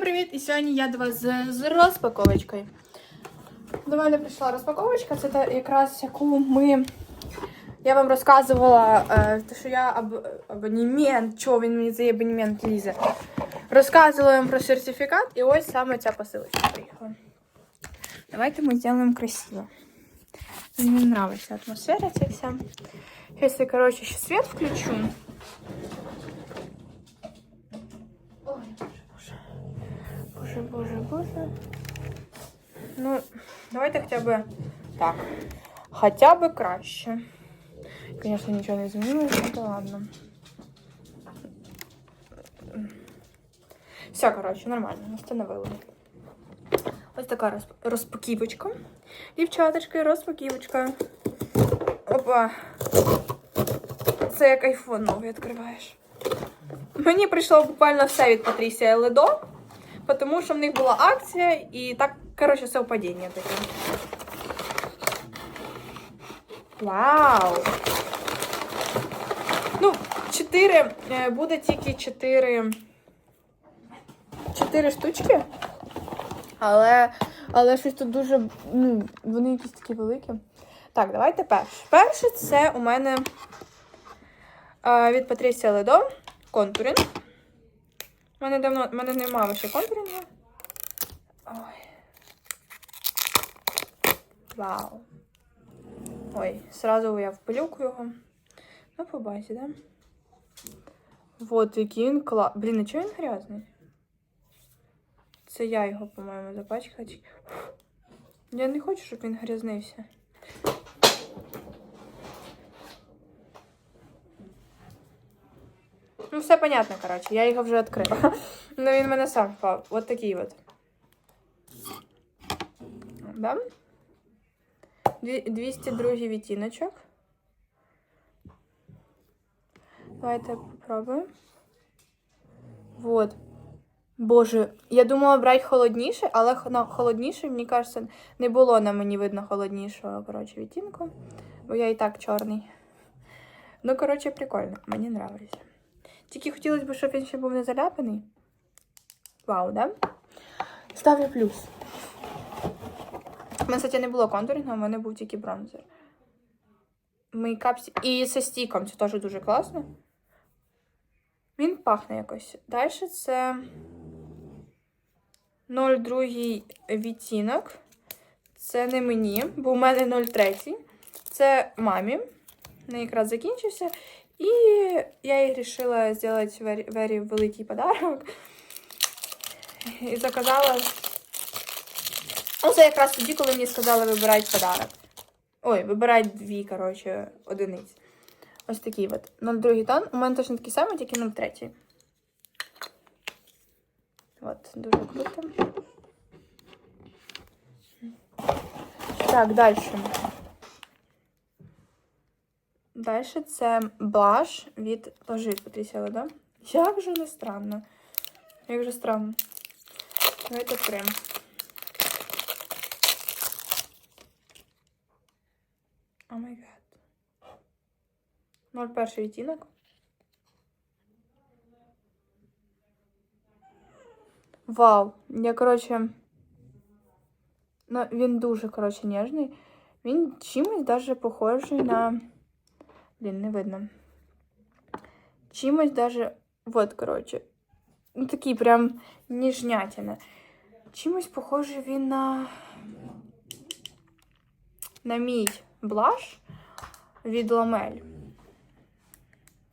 Привіт! І сьогодні я до вас з, з розпаковочкою. До мене прийшла розпаковочка. Це та якраз яку ми. Я вам розказувала, е, що я аб, абонемент, чого він мені цей абонемент лізе. Розказувала вам про сертифікат, і ось саме ця посилочка приїхала. Давайте ми зробимо красиво. Мені подобається атмосфера ця вся. Зараз я, коротше, ще світ включу. Ой, боже, боже. Боже, боже. Ну, давайте хоча б так. Хоча б краще. Звісно, нічого не змінилося, то ладно. Все, коротше, нормально, встановили. Ось така розп... розпаківочка. Дівчаточки, розпаківочка. Опа. Це як айфон новий відкриваєш. Мені прийшло буквально все від Патрісія Ледо, тому що в них була акція і так, коротше, совпадіння таке. Вау! Ну, 4, е, буде тільки 4, 4 штучки. Але, але щось тут дуже, ну, вони якісь такі великі. Так, давайте перше. Перше це у мене е, від Патрісія Ледо контуринг. У мене давно, мене немає ще контурінгу. Ой. Вау. Ой, сразу я впилюку його. Ну, по да? Вот, який він кла... Блін, а чого він грязний? Це я його, по-моєму, запачкала. Я не хочу, щоб він грязнився. Ну, все понятно, коротше. Я його вже відкрила. Ну, він мене сам впав. От такий от. Да? 202 відтіночок. Давайте попробуємо. Вот. Боже, я думала брати холодніше, але х- холодніше, мені кажеться, не було на мені видно холоднішого, коротше, відтінку. Бо я і так чорний. Ну, коротше, прикольно. Мені нравиться. Тільки хотілося б, щоб він ще був не заляпаний. Вау, да? Ставлю плюс. У мене, кстати, не було контурінгу, у мене був тільки бронзер. Мейкап. І зі стіком, це теж дуже класно. Він пахне якось. Далі це 0,2 відтінок. Це не мені, бо у мене 0,3. Це мамі. В неї якраз закінчився. І я їй вирішила зробити very великий подарок. І заказала. Ну, це якраз тоді, коли мені сказали вибирати подарок. Ой, вибирати дві, коротше, одиниць. Ось такий от. 0,2 тон. У мене точно такий самий, тільки 0,3. От, дуже круто. Так, далі. Далі це блаш від Ложи Патрісія Ледо. Як же не странно. Як же странно. Давайте відкриємо. О май гад. 01 відтінок. Вау. Я, коротше. Ну, він дуже, коротше, ніжний. Він чимось даже похожий на. Блін, не видно. Чимось даже. Вот, коротше. Ну, такий прям ніжнятина. Чимось похожий він на. На мій блаш від Ламель.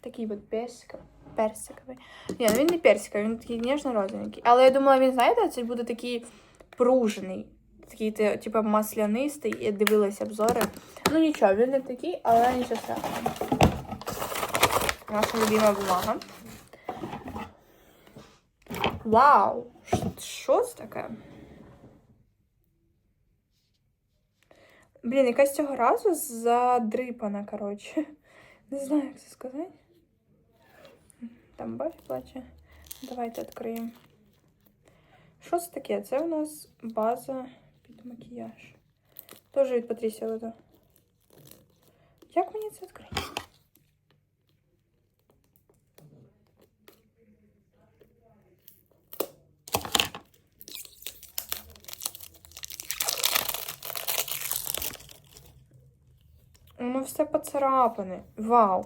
Такий от персик, персиковий. Ні, ну він не персиковий, він такий ніжно-розовенький. Але я думала, він, знаєте, це буде такий пружений. Такий, ти- типу, маслянистий. Я дивилась обзори. Ну нічого, він не такий, але нічого страшного. Наша любима бумага. Вау! Що це таке? Блін, якась цього разу задрипана, коротше. Не знаю, як це сказати. Там бач плаче. Давайте відкриємо. Що це таке? Це у нас база макіяж. Теж від Патрісія Лето. Як мені це відкрити? Воно все поцарапане. Вау!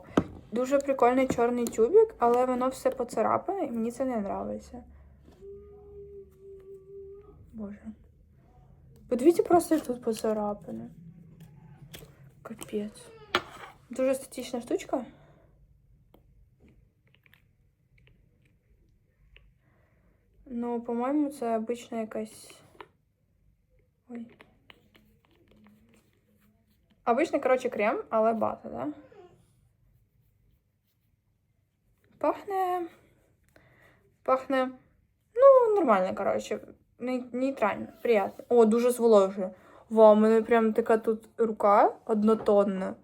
Дуже прикольний чорний тюбік, але воно все поцарапане і мені це не подобається. Боже. Подивіться просто, тут поцарапане. Капець. Дуже естетична штучка. Ну, по-моєму, це обична якась. Ой. Обичний, коротше, крем, але бата, да? Пахне. Пахне. Ну, нормально, коротше. Ней- Нейтрально, приятно. О, дуже зволожує. Вау, у мене прям така тут рука однотонна.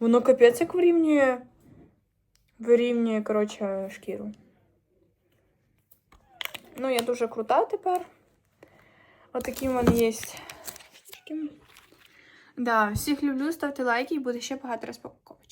Воно капець як вирівнює. Вирівнює, коротше, шкіру. Ну, я дуже крута тепер. Отакі в мене є. Да, всіх люблю, ставте лайки і буде ще багато розпаковочок.